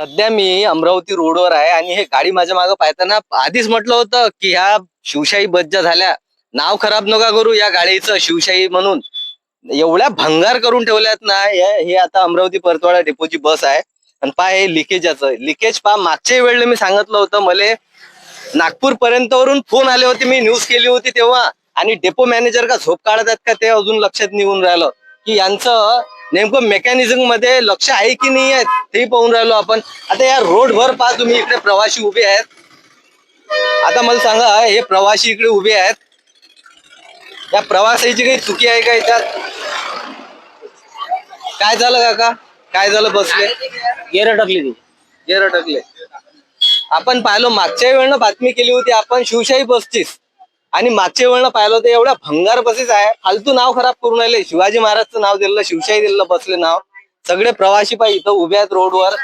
सध्या मी अमरावती रोडवर आहे आणि हे गाडी माझ्या मागे पाहताना आधीच म्हटलं होतं की ह्या शिवशाही बस ज्या झाल्या. नाव खराब नका करू या गाडीचं शिवशाही म्हणून. एवढ्या भंगार करून ठेवल्यात ना हे आता अमरावती परतवाडा डेपोची बस आहे. आणि पहा हे लिकेजाचं. लिकेज पहा मागच्याही वेळेला मी सांगितलं होतं मले नागपूर पर्यंत वरून फोन आले होते मी न्यूज केली होती तेव्हा. आणि डेपो मॅनेजर का झोप काढत आहेत का ते अजून लक्षात निघून राहिलं. की यांचं नेमकं मेकॅनिझममध्ये लक्ष आहे की नाही आहे? ते पाहून राहिलो आपण. आता या रोड भर पहा तुम्ही इकडे प्रवासी उभे आहेत. आता मला सांगा हे प्रवासी इकडे उभे आहेत. या प्रवासाची काही चुकी आहे का याच्यात काय झालं काका? काय झालं बसले? गेर टाकली ती. गेर अटकले. आपण पाहिलं मागच्या वेळेनं बातमी केली होती आपण शिवशाही बसचीच. आणि मागच्या वेळेनं पाहिलं होतं एवढ्या भंगार बसेस आहे. फालतू नाव खराब करून राहिले. शिवाजी महाराजचं नाव दिलेलं शिवशाही दिलेलं बसले नाव. सगळे प्रवासी पाय इथं उभे आहेत रोडवर.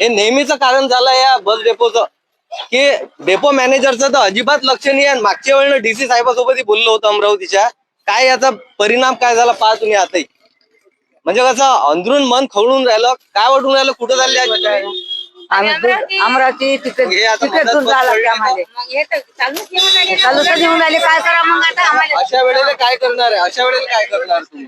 हे नेहमीचं कारण झालं या बस डेपोचं. की डेपो मॅनेजरचं तर अजिबात लक्ष नाही आहे. मागच्या वेळेनं डीसी साहेबासोबतही बोललो होतो अमरावतीच्या. काय याचा परिणाम काय झाला पहा तुम्ही आताही. म्हणजे कसं अंदरून मन खवळून राहिलं. काय वाटून राहिलं? कुठं? आम्ही दूध- अमरावती तिथे हे दूर चालू घेऊन काय करा मग आता आम्हाला? अशा वेळेला काय करणार आहे? अशा वेळेला काय करणार तुम्ही?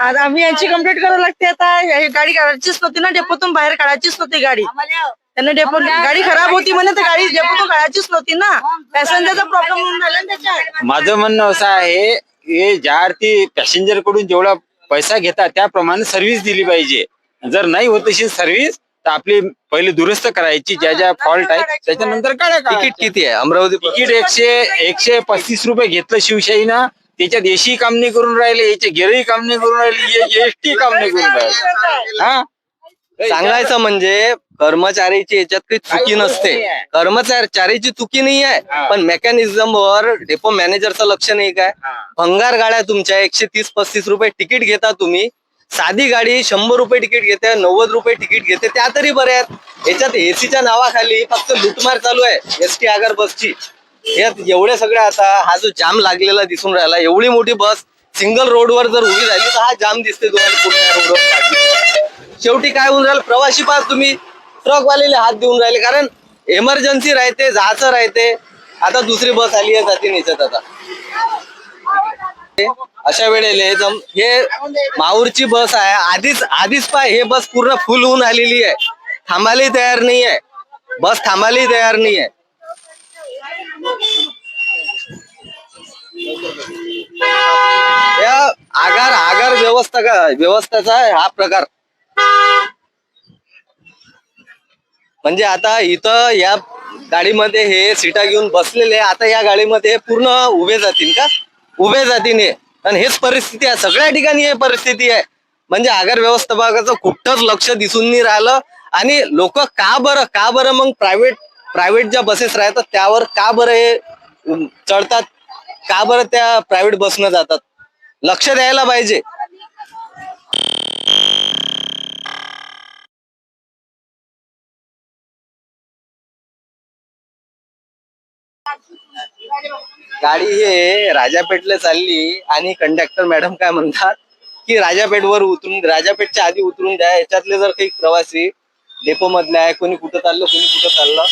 आता आम्ही यांची कंप्लीट करावी लागते आता. ही गाडी काढायचीच नव्हती ना डेपोतून बाहेर काढायचीच नव्हती गाडी. त्यांना डेपो गाडी खराब होती म्हणे तर गाडी डेपोतून काढायचीच नव्हती ना. पॅसेंजरचा प्रॉब्लेम होऊन राहिला ना त्याच्यात. माझं म्हणणं असं आहे की ज्या अर्थी पॅसेंजरकडून जेवढा पैसा घेतात त्याप्रमाणे सर्व्हिस दिली पाहिजे. जर नाही होत तशी सर्व्हिस तर आपली पहिले दुरुस्त करायची ज्या ज्या फॉल्ट आहेत त्याच्यानंतर काढा तिकीट तिकीट किती आहे? अमरावती तिकीट एकशे एकशे पस्तीस रुपये घेतलं शिवशाहीनं त्याच्यात एसी काम नाही करून राहिले याचे गेरही काम नाही करून राहिले एसटी काम नाही करून राहिले. हा? सांगायचं म्हणजे कर्मचारीची याच्यात काही चुकी नसते. कर्मचारीची चुकी नाही आहे हा. पण मेकॅनिझम वर डेपो मॅनेजरचं लक्ष नाही काय? हा. भंगार गाड्या तुमच्या एकशे तीस पस्तीस रुपये तिकीट घेता तुम्ही. साधी गाडी शंभर रुपये तिकीट घेते नव्वद रुपये तिकीट घेते त्या तरी बऱ्या आहेत. याच्यात एसीच्या नावाखाली फक्त लुटमार चालू आहे एस टी आगार बसची यात एवढे सगळे आता हा जो जाम लागलेला दिसून राहिला एवढी मोठी बस सिंगल रोडवर जर उभी झाली तर हा जाम दिसते तुम्हाला पुणे रोडवर शेवटी काय होऊन राहिलं? प्रवाशी पास तुम्ही. ट्रकवालेले हात देऊन राहिले कारण इमर्जन्सी राहते जायचं राहते. आता दुसरी बस आली आहे जाती निचत आता. अशा वेळेला जम हे माऊरची बस आहे. आधीच आधीच पाय हे बस पूर्ण फुल होऊन आलेली आहे. थांबायलाही तयार नाही आहे बस थांबायलाही तयार नाही आहे आगार व्यवस्थेचा हा प्रकार. म्हणजे आता इथं या गाडीमध्ये हे सीटा घेऊन बसलेले आता या गाडीमध्ये पूर्ण उभे जातील का? उभे जातील हे आणि हेच परिस्थिती आहे. सगळ्या ठिकाणी हे परिस्थिती आहे. म्हणजे आगार व्यवस्थापकाचं कुठंच लक्ष दिसून नाही राहिलं. आणि लोक का बरं का बरं मग प्रायव्हेट प्रायव्हेट ज्या बसेस राहतात त्यावर का बरं हे चढतात? का बरं त्या प्रायव्हेट बसनं जातात? लक्ष द्यायला पाहिजे. गाडी हे राजापेठला चालली आणि कंडक्टर मॅडम काय म्हणतात की राजापेठवर उतरून राजापेठच्या आधी उतरून द्या याच्यातले जर काही प्रवासी डेपो मधले आहे कोणी कुठं चाललं कोणी कुठं चाललं.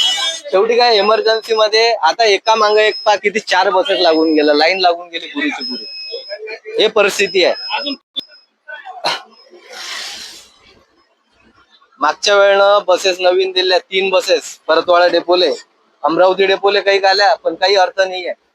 शेवटी काय इमर्जन्सी मध्ये आता एका मागे एक पा किती चार बसेस लागून गेलं लाईन लागून गेली पुरीची पुरी. हे परिस्थिती आहे. मागच्या वेळेनं बसेस नवीन दिल्या तीन बसेस परतवाडा डेपोले अमरावती डेपोले काही आल्या पण काही अर्थ नाही आहे